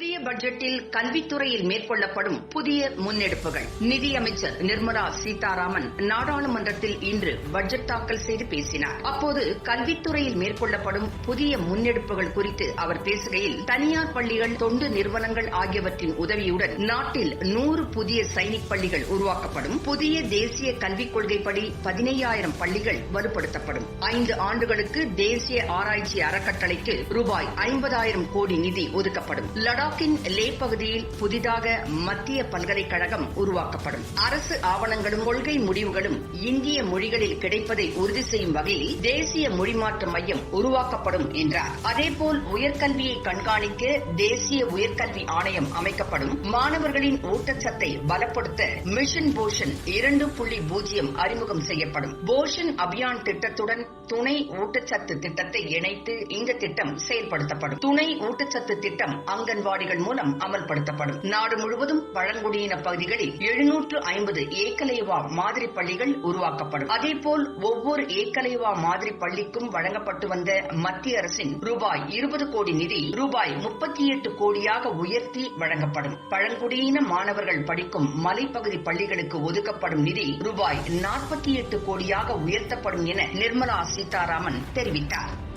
புதிய பட்ஜெட்டில் கல்வித்துறையில் மேற்கொள்ளப்படும் புதிய முன்னெடுப்புகள். நிதியமைச்சர் நிர்மலா சீதாராமன் நாடாளுமன்றத்தில் இன்று பட்ஜெட் தாக்கல் செய்து பேசினார். அப்போது கல்வித்துறையில் மேற்கொள்ளப்படும் புதிய முன்னெடுப்புகள் குறித்து அவர் பேசுகையில் தனியார் பள்ளிகள் தொண்டு நிறுவனங்கள் ஆகியவற்றின் உதவியுடன் நாட்டில் நூறு புதிய சைனிக் பள்ளிகள் உருவாக்கப்படும். புதிய தேசிய கல்விக் கொள்கைப்படி பதினையாயிரம் பள்ளிகள் வலுப்படுத்தப்படும். ஐந்து ஆண்டுகளுக்கு தேசிய ஆராய்ச்சி அறக்கட்டளைக்கு ரூபாய் ஐம்பதாயிரம் கோடி நிதி ஒதுக்கப்படும். லடாக்கின் லே பகுதியில் புதிதாக மத்திய பல்கலைக்கழகம் உருவாக்கப்படும். அரசு ஆவணங்களும் கொள்கை முடிவுகளும் இந்திய மொழிகளில் கிடைப்பதை உறுதி செய்யும் வகையில் தேசிய மொழிமாற்ற மையம் உருவாக்கப்படும் என்றார். அதேபோல் உயர்கல்வியை கண்காணிக்க தேசிய உயர்கல்வி ஆணையம் அமைக்கப்படும். மாணவர்களின் ஊட்டச்சத்தை பலப்படுத்த மிஷன் போஷன் இரண்டு புள்ளி பூஜ்ஜியம் அறிமுகம் செய்யப்படும். போஷன் அபியான் திட்டத்துடன் துணை ஊட்டச்சத்து திட்டத்தை இணைத்து இந்த திட்டம் செயல்படுத்தப்படும். துணை ஊட்டச்சத்து திட்டம் அங்கன்வாடி அங்கன்வாடிகள் மூலம் அமல்படுத்தப்படும். நாடு முழுவதும் பழங்குடியின பகுதிகளில் எழுநூற்று ஐம்பது ஏக்கலைவா மாதிரி பள்ளிகள் உருவாக்கப்படும். அதேபோல் ஒவ்வொரு ஏக்கலைவா மாதிரி பள்ளிக்கும் வழங்கப்பட்டு வந்த மத்திய அரசின் ரூபாய் இருபது கோடி நிதி ரூபாய் முப்பத்தி எட்டு கோடியாக உயர்த்தி வழங்கப்படும். பழங்குடியின மாணவர்கள் படிக்கும் மலைப்பகுதி பள்ளிகளுக்கு ஒதுக்கப்படும் நிதி ரூபாய் நாற்பத்தி எட்டு கோடியாக உயர்த்தப்படும் என நிர்மலா சீதாராமன் தெரிவித்தார்.